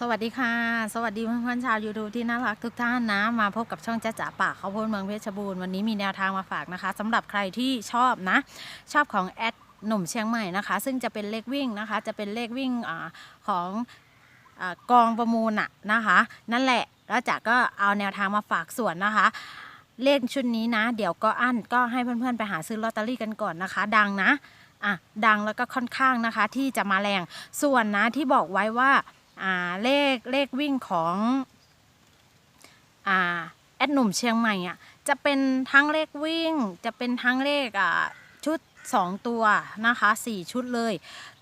สวัสดีค่ะ สวัสดีเพื่อนๆชาว YouTube ที่น่ารักทุกท่านนะ มาพบกับช่องจ้าจ๋าป่าข้าวโพดเมืองเพชรบูรณ์วันนี้มีแนวทางมาฝากนะคะสำหรับใครที่ชอบนะ ชอบของแอดหนุ่มเชียงใหม่นะคะ ซึ่งจะเป็นเลขวิ่งนะคะ จะเป็นเลขวิ่งอของอกองประมูลอะนะคะ นั่นแหละแล้วจ๋าก็เอาแนวทางมาฝากส่วนนะคะเลขชุดนี้นะ เดี๋ยวก็อั้นก็ให้เพื่อนๆไปหาซื้อลอตเตอรี่กันก่อนนะคะ ดังนะอะดังแล้วก็ค่อนข้างนะคะที่จะมาแรงส่วนนะที่บอกไว้ว่า เลขเลขวิ่งของอแอดหนุ่มเชียงใหม่อะจะเป็นทั้งเลขวิ่งจะเป็นทั้งเลขชุด 2 ตัวนะคะ 4 ชุดเลย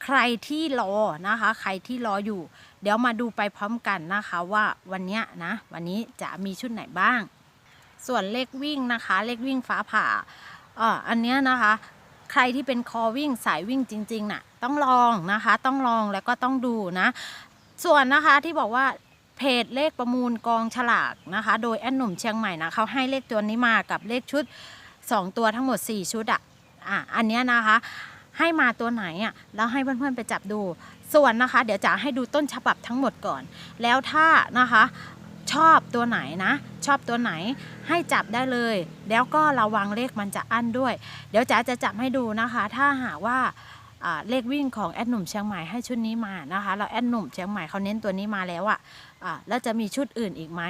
ใครที่รอนะคะ ใครที่รออยู่ เดี๋ยวมาดูไปพร้อมกันนะคะว่าวันนี้นะวันนี้จะมีชุดไหนบ้าง ส่วนเลขวิ่งนะคะ เลขวิ่งฟ้าผ่าอ่าอันนี้นะคะใครที่เป็นคอวิ่งสายวิ่งจริงๆน่ะต้องลองนะคะ ต้องลองแล้วก็ต้องดูนะ ส่วนนะคะที่บอกว่าเพจเลขประมูลกองฉลากนะคะ โดยแอนหนุ่มเชียงใหม่นะเขาให้เลขตัวนี้มากับเลขชุด 2 ตัวทั้งหมด 4 ชุดอะอะอันเนี้ยนะคะ ให้มาตัวไหนอะแล้วให้เพื่อนๆไปจับดู ส่วนนะคะ เดี๋ยวจะให้ดูต้นฉบับทั้งหมดก่อน แล้วถ้านะคะชอบตัวไหนนะ ชอบตัวไหนให้จับได้เลย แล้วก็ระวังเลขมันจะอั้นด้วย เดี๋ยวจ๋าจะจับให้ดูนะคะ ถ้าหากว่าอ่า เลขวิ่งของแอดหนุ่มเชียงใหม่ให้ชุดนี้มานะคะแล้วแอดหนุ่มเชียงใหม่เขาเน้นตัวนี้มาแล้วอะอะแล้วจะมีชุดอื่นอีกไหม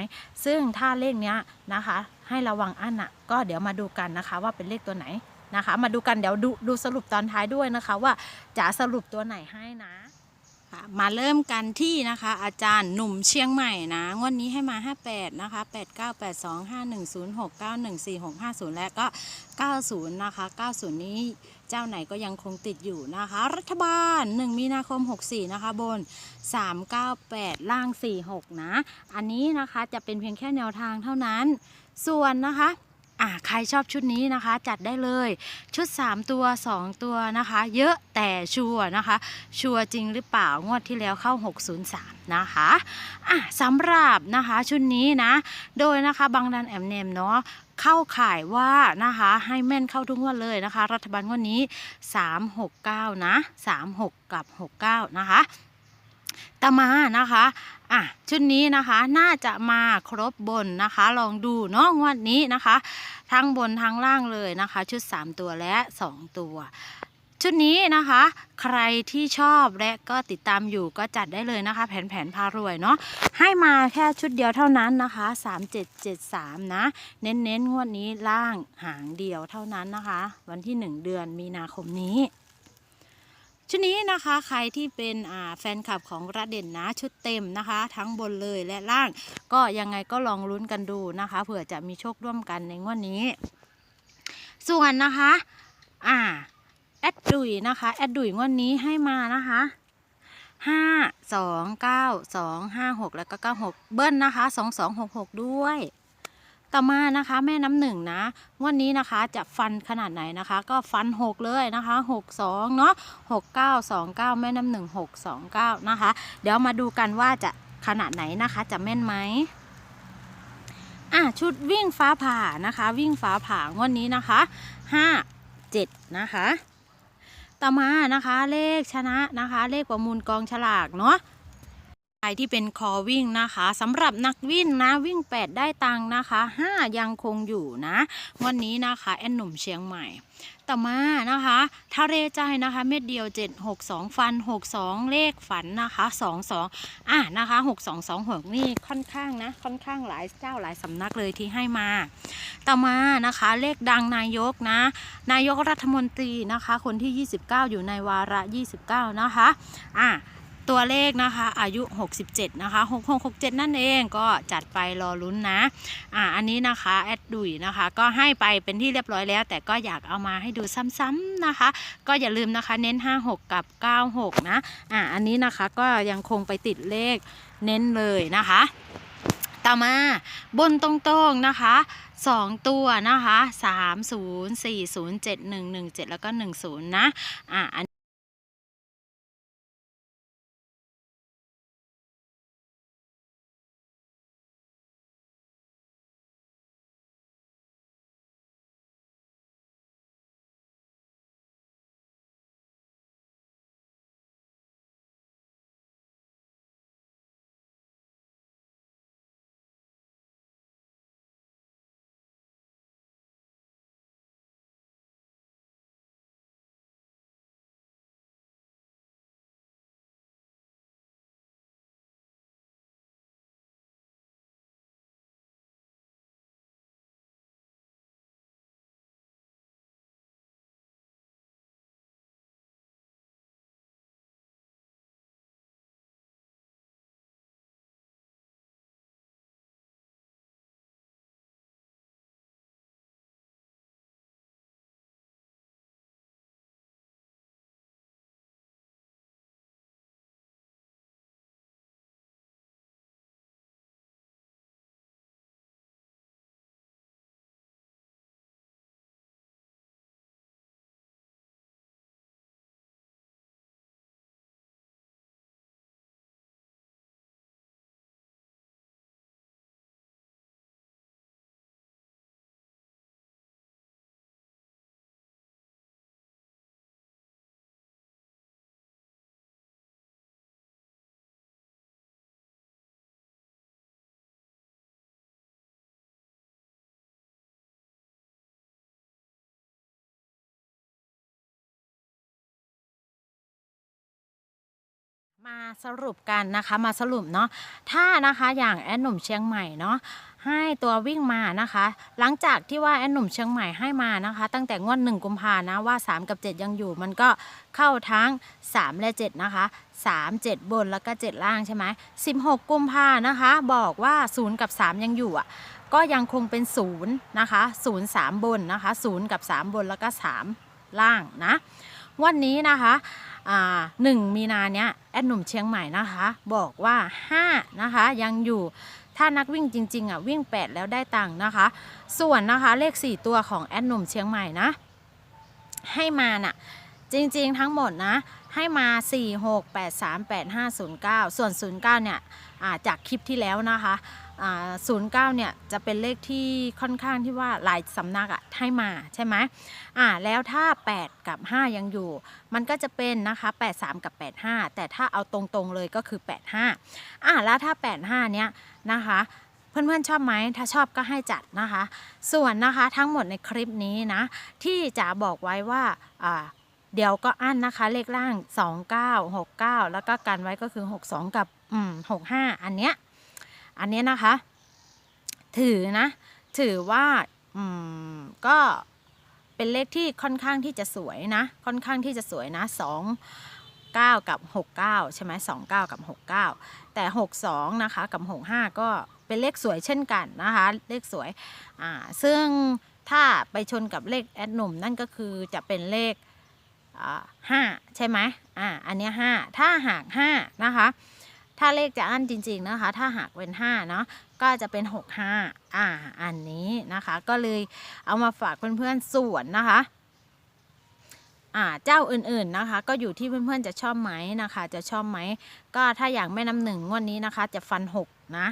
ซึ่งถ้าเลขเนี้ยนะคะ ให้ระวังอันอะก็เดี๋ยวมาดูกันนะคะว่าเป็นเลขตัวไหนนะคะ มาดูกันเดี๋ยวดูดูสรุปตอนท้ายด้วยนะคะ ว่าจะสรุปตัวไหนให้นะมาเริ่มกันที่นะคะ อาจารย์หนุ่มเชียงใหม่นะงวดนี้ให้มา 58 นะคะ 89 82 5106 9146 50 และก็ 90 นะคะ 90 นี้เจ้าไหนก็ยังคงติดอยู่นะคะ รัฐบาล 1 มีนาคม 64 นะคะบน 398 ล่าง 46 นะ อันนี้นะคะจะเป็นเพียงแค่แนวทางเท่านั้น ส่วนนะคะ อ่าใครชอบชุดนี้นะคะจัดได้เลยชุด 3 ตัว 2 ตัวนะคะ เยอะแต่ชัวร์นะคะ ชัวร์จริงหรือเปล่างวดที่แล้วเข้า 603 นะคะอะสำหรับนะคะชุดนี้นะ โดยนะคะบางดันแอมเนมเนาะเข้าข่ายว่านะคะให้แม่นเข้าทุกงวดเลยนะคะ รัฐบาลงวดนี้ 369 นะ 36 กับ 69 นะคะ ต่มานะคะอะชุดนี้นะคะน่าจะมาครบบนนะคะ ลองดูเนาะงวดนี้นะคะ ทั้งบนทั้งล่างเลยนะคะ ชุด 3 ตัวและ 2 ตัวชุดนี้นะคะ ใครที่ชอบและก็ติดตามอยู่ก็จัดได้เลยนะคะ แผนแผนพารวยเนาะให้มาแค่ชุดเดียวเท่านั้นนะคะ 3773 นะ เน้นเน้นๆงวดนี้ล่างหางเดียวเท่านั้นนะคะ วันที่ 1 เดือนมีนาคมนี้ ชุดนี้นะคะใครที่เป็นแฟนคลับของระเด่นนะชุดเต็มนะคะ ทั้งบนเลยและล่าง ก็ยังไงก็ลองลุ้นกันดูนะคะเผื่อจะมีโชคร่วมกันในงวดนี้ ส่วนนะคะอ่าแอดดุยนะคะแอดดุยงวดนี้ให้มานะคะห้าสองเก้าสองห้าหกแล้วก็เก้าหกเบิ้ลนะคะสองสองหกหกด้วย ต่อมานะคะแม่น้ำหนึ่งนะงวันนี้นะคะจะฟันขนาดไหนนะคะ ก็ฟันหกเลยนะคะหกสองเนาะหกเก้าสองเก้าแม่น้ำหนึ่งหกสองเก้านะคะ เดี๋ยวมาดูกันว่าจะขนาดไหนนะคะจะแม่นไหมอะชุดวิ่งฟ้าผ่านะคะ วิ่งฟ้าผ่างวดนี้นะคะห้าเจ็ดนะคะ ต่อมานะคะเลขชนะนะคะ เลขประมูลกองฉลากเนาะ ใครที่เป็นคอวิ่งนะคะสำหรับนักวิ่งนะวิ่ง 8 ได้ตังค์นะคะ 5 ยังคงอยู่นะ วันนี้นะคะ แอนหนุ่มเชียงใหม่ ต่อมานะคะทะเลใจนะคะ เม็ดเดียว 762 ฟัน 62 เลขฝันนะคะ 22 อะนะคะ 6226 นี่ค่อนข้างนะ ค่อนข้างหลายเจ้าหลายสำนักเลยที่ให้มา ต่อมานะคะ เลขดังนายกนะ นายกรัฐมนตรีนะคะ คนที่ 29 อยู่ในวาระ 29 นะคะ อะ ตัวเลขนะคะอายุ 67 นะคะ 6667 นั่นเองก็จัดไปรอลุ้นนะอะอันนี้นะคะแอดดุยนะคะก็ให้ไปเป็นที่เรียบร้อยแล้ว แต่ก็อยากเอามาให้ดูซ้ำๆนะคะ ก็อย่าลืมนะคะเน้น 56 กับ 96 นะอะอันนี้นะคะก็ยังคงไปติดเลขเน้นเลยนะคะต่อมาบนตรงๆนะคะ 2 ตัวนะคะ 3 0 4 0 7 1 1 7 แล้วก็ 1 0 นะอะ มาสรุปกันนะคะมาสรุปเนาะถ้านะคะอย่างแอดหนุ่มเชียงใหม่เนาะให้ตัววิ่งมานะคะ หลังจากที่ว่าแอดหนุ่มเชียงใหม่ให้มานะคะ ตั้งแต่งวดหนึ่งกุมภานะว่า 3 กับ 7 ยังอยู่ มันก็เข้าทั้ง 3 และ 7 นะคะ 3 7 บนแล้วก็ 7 ล่างใช่ไหม16 กุมภานะคะ บอกว่า 0 กับ 3 ยังอยู่อะก็ยังคงเป็น 0 นะคะ 0 3 บนนะคะ 0 กับ 3 บนแล้วก็ 3 ล่างนะ วันนี้นะคะ หนึ่งมีนาเนี้ยแอดหนุ่มเชียงใหม่นะคะ บอกว่า5นะคะยังอยู่ถ้านักวิ่งจริงๆอะวิ่ง 8 แล้วได้ตังค์นะคะ ส่วนนะคะเลข 4 ตัวของแอดหนุ่มเชียงใหม่นะ ให้มาน่ะจริงๆทั้งหมดนะ ให้มา 4 6 8 3 8 5 0 9 ส่วน 09 เนี่ยาจากคลิปที่แล้วนะคะ อ่า09เนี่ยจะเป็นเลขที่ค่อนข้างที่ว่าหลายสำนักอะให้มาใช่ไหมอ่าแล้วถ้า 8 กับ 5 ยังอยู่ มันก็จะเป็นนะคะ83 กับ 85 แต่ถ้าเอาตรงๆเลยก็คือ 85อ่าแล้วถ้า 85 เนี้ยนะคะเพื่อนๆชอบไหม ถ้าชอบก็ให้จัดนะคะ ส่วนนะคะทั้งหมดในคลิปนี้นะ ที่จะบอกไว้ว่าอ่าเดี๋ยวก็อั้นนะคะ เลขล่าง 29 69 แล้วก็กันไว้ก็คือ 62 กับอืม65 อันเนี้ย อันนี้นะคะ ถือนะ ถือว่าอืมก็เป็นเลขที่ค่อนข้างที่จะสวยนะ ค่อนข้างที่จะสวยนะ2 9กับ69ใช่ไหม29กับ69แต่62นะคะกับ65ก็เป็นเลขสวยเช่นกันนะคะ เลขสวยอ่าซึ่งถ้าไปชนกับเลขแอดหนุ่มนั่นก็คือจะเป็นเลขห้าใช่ไหมอ่าอันนี้ห้าถ้าหากห้านะคะ ถ้าเลขจะอั้นจริง ๆ นะคะ ถ้าหากเป็นห้าเนาะก็จะเป็นหกห้าอ่า อันนี้นะคะ ก็เลยเอามาฝากเพื่อนๆส่วนนะคะอ่าเจ้าอื่นๆนะคะ ก็อยู่ที่เพื่อนๆจะชอบไหมนะคะ จะชอบไหมก็ถ้าอย่างแม่น้ำหนึ่งงวดนนี้นะคะ จะฟันหก นะ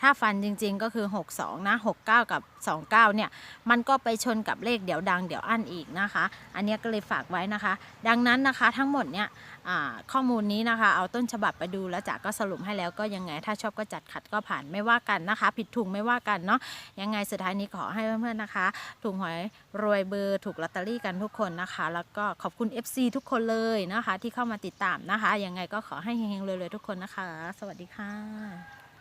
ถ้าฟันจริงๆก็คือ 62 นะ 69 กับ 29 เนี่ย มันก็ไปชนกับเลขเดี๋ยวดังเดี๋ยวอั้นอีกนะคะ อันนี้ก็เลยฝากไว้นะคะ ดังนั้นนะคะทั้งหมดเนี่ยข้อมูลนี้นะคะ เอาต้นฉบับไปดูแล้วจ๋าก็สรุปให้แล้วก็ยังไง ถ้าชอบก็จัดขัดก็ผ่านไม่ว่ากันนะคะ ผิดถูกไม่ว่ากันเนาะยังไงสุดท้ายนี้ขอให้เพื่อนๆนะคะ ถูกหวยรวยเบอร์ถูกลอตเตอรี่กันทุกคนนะคะ แล้วก็ขอบคุณ FC ทุกคนเลยนะคะ ที่เข้ามาติดตามนะคะยังไงก็ขอให้เฮงๆรวยๆทุกคนนะคะ สวัสดีค่ะ